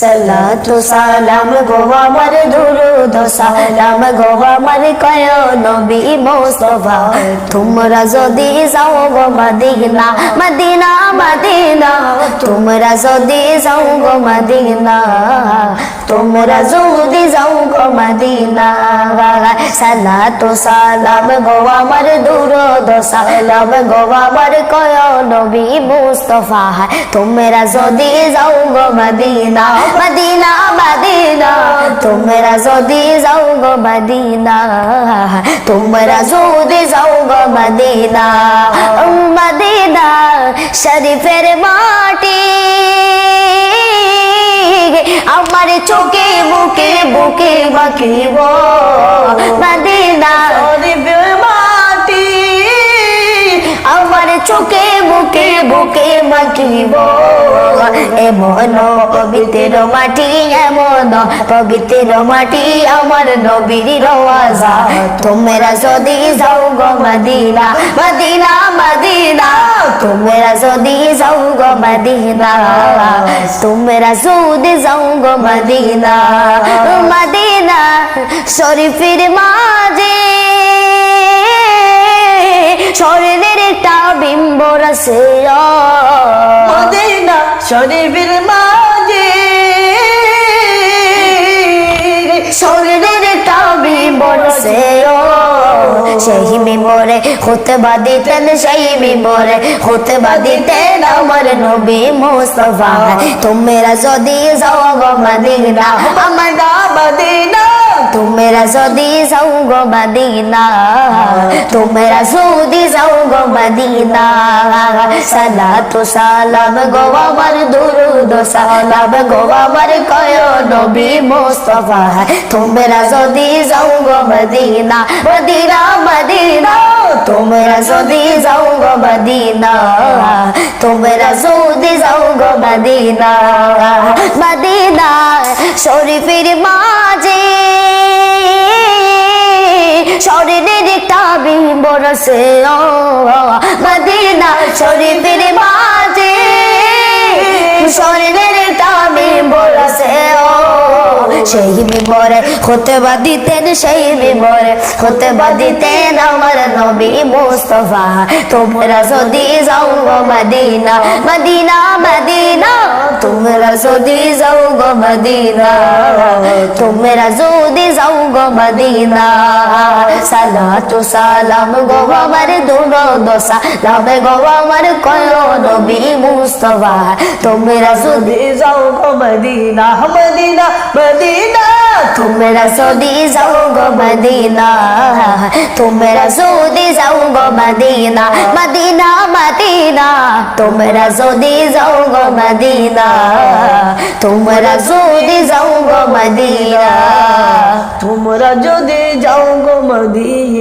সালাতু সালাম গো আমার দুরুদ, সালাম গো আমার কয় নবী মুস্তফা। তোমরা যদি যাও গো মদিনা মদিনা মদিনা। তোমরা যদি যাও গো মদিনা, তোমরা যদি যাও গো মদিনা। সালাতু সালাম গো আমার দুরুদ সালাম গো আমার কয় নবী মুস্তফা তোমরা যদি যাও গো মদিনা মদিনা মদিনা তোমরা যদি যাও গো মদিনা তোমরা যদি যাও গো মদিনা মদিনা শরীফের মাটি আমার চোখে বুকে বুকে বাকিব। মদিনা শরীফের মাটি, আমার চোখে বুকে বুকে মাখিব এমন পবিত্র মাটি, এমন পবিত্র মাটি আমার নবীর রওয়াজা। তোমরা যদি যাও গো মদিনা মদিনা তোমরা যদি যাও গো মদিনা তোমরা যদি যাও গো মদিনা মদিনা শরীফের মাঝে স্বর্ণের একটা বিম্ব রসে মদিনা শরীফের মাঝে স্বর্ণের একটা বিম্ব রসে সেই বিমরে হতে বাদিতেন সেই বিমরে হতে বাদিতেন আমার নবী মুস্তফা। তোমরা যদি যাও গো মদিনা, আমার মদিনা তোমরা যদি যাও গো মদিনা, তোমরা যদি যাও গো মদিনা। সালাতু সালাম গো আমার দুরুদ, সালাম গো আমার কয় নবী মুস্তফা। তোমরা যদি যাও গো মদিনা মদিনা মদিনা। তোমরা যদি যাও গো মদিনা তোমরা যদি যাও গো মদিনা মদিনা শরীফের মাঝে শরীরের একটা বিম্বরসে মদিনা শরীফের মাঝে শরীরের একটা বিম্বরসে সেই মিম্বরে, হতে বা দিতেন সেই মিম্বরে, হতে বা দিতেন আমার নবী মুস্তফা। তোমরা যদি যাও গো মদিনা মদিনা মদিনা, তোমরা যদি যাও গো মদিনা, তোমরা যদি যাও গো মদিনা। সালাতু সালাম গো আমার দুনো দোসা লাভে গো আমার কয় নবী মুস্তফা। তোমরা যদি যাও গো মদিনা মদিনা মদিনা। তোমরা যদি যাও গো মদিনা। তোমরা যদি যাও গো মদিনা মদিনা মদিনা। তোমরা যদি যাও গো মদিনা। তোমরা যদি যাও গো মদিনা। তোমরা যদি যাও গো মদিনা। you